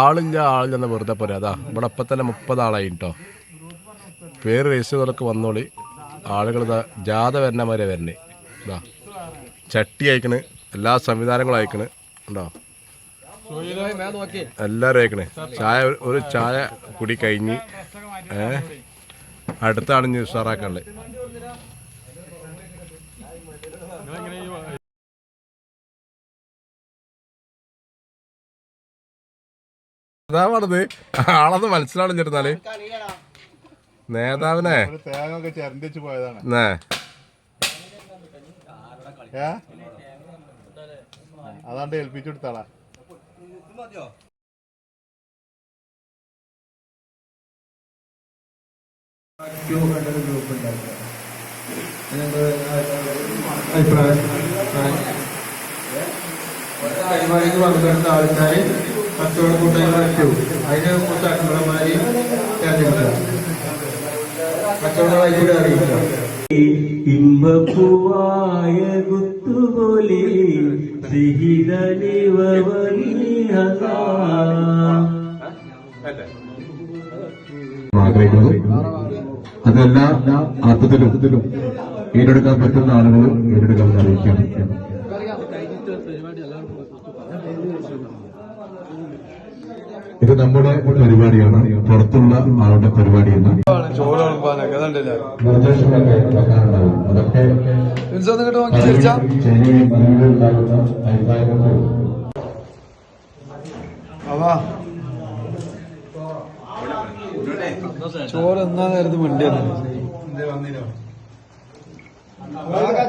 ആളില്ല ആളില്ലെന്ന് വെറുതെ പോരാ. അതാ ഇവിടെ അപ്പം തന്നെ മുപ്പതാളായി കേട്ടോ പേര് രജിസ്റ്റർ ചെയ്തവരൊക്കെ വന്നോളി. ആളുകൾ ഇതാ ജാഥ വരണ മാതിരി വരണേ. ഇതാ ചട്ടി അയക്കണ് എല്ലാ സംവിധാനങ്ങളും അയക്കണ്. ഉണ്ടോ? എല്ലാവരും അയക്കണേ. ചായ ഒരു ചായ കുടി കഴിഞ്ഞ് ഏ? അടുത്താണ് ഇനി ഉഷാറാക്കാനുള്ളത്. അതാ പറഞ്ഞത്. ആളത് മനസ്സിലാണെന്നിരുന്നാൽ നേതാവിനെ. ഒരു തേങ്ങ ഒക്കെ ചിരണ്ടിച്ച് പോയതാണ്. അതാണ്ട് ഏൽപ്പിച്ചു കൊടുത്താളാ. അഭിപ്രായം. പരിപാടിക്ക് പങ്കെടുത്ത ആൾക്കാർ കച്ചവട അറ്റു അതിന് കുറച്ച് അക്ബറന്മാരെ തെരഞ്ഞെടുക്കുക കച്ചവടമായി കൂടി അറിയിക്കുക ഇമ്പപ്പൂവായ കുത്തുപോലെ ആഗ്രഹിക്കുന്നത് അതെല്ലാ അർത്ഥത്തിലും ഏറ്റെടുക്കാൻ പറ്റുന്ന ആളുകൾ ഏറ്റെടുക്കാൻ അറിയിക്കാം. ഇത് നമ്മുടെ പരിപാടിയാണ്. പുറത്തുള്ള ആളുടെ പരിപാടിയല്ല ചോറ് എന്നാ നേരത്തെ നിർദ്ദേശങ്ങളൊക്കെ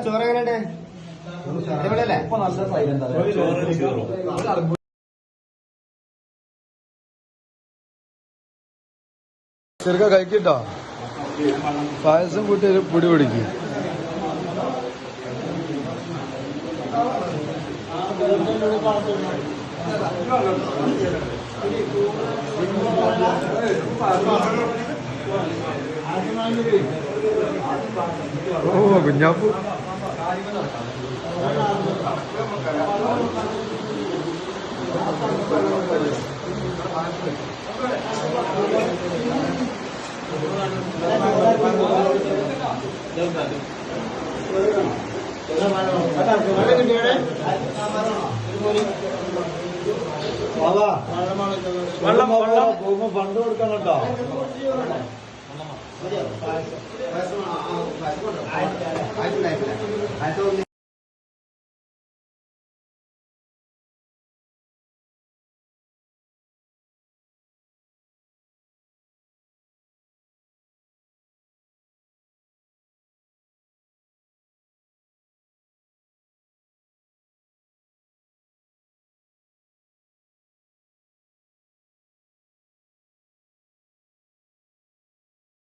ചോറ് എങ്ങനെയുണ്ട്? ചോറ് എന്നാ നേരത്ത് ചെറുക്ക കഴിക്കട്ടോ? പായസം കൂട്ടി ഒരു പൊടി പിടിക്കും. ഓ കുഞ്ഞാപ്പു. വെള്ളം വെള്ളം പോകുമ്പോ ഫണ്ട് കൊടുക്കണം കേട്ടോ